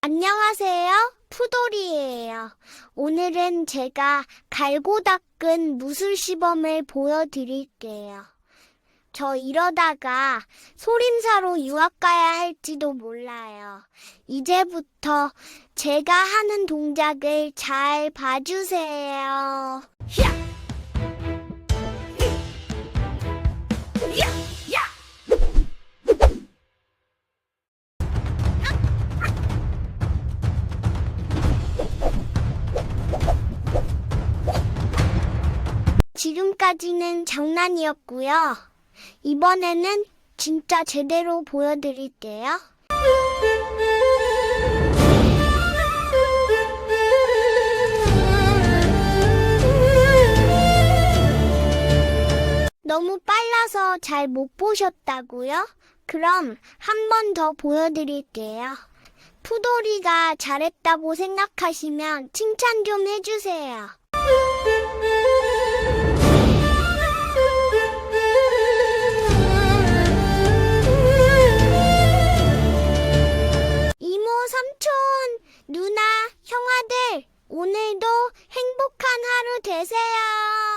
안녕하세요. 푸돌이에요. 오늘은 제가 갈고 닦은 무술 시범을 보여드릴게요. 저 이러다가 소림사로 유학 가야 할지도 몰라요. 이제부터 제가 하는 동작을 잘 봐주세요. 지금까지는 장난이었고요. 이번에는 진짜 제대로 보여드릴게요. 너무 빨라서 잘 못 보셨다고요? 그럼 한 번 더 보여드릴게요. 푸돌이가 잘했다고 생각하시면 칭찬 좀 해주세요. 누나, 형아들, 오늘도 행복한 하루 되세요.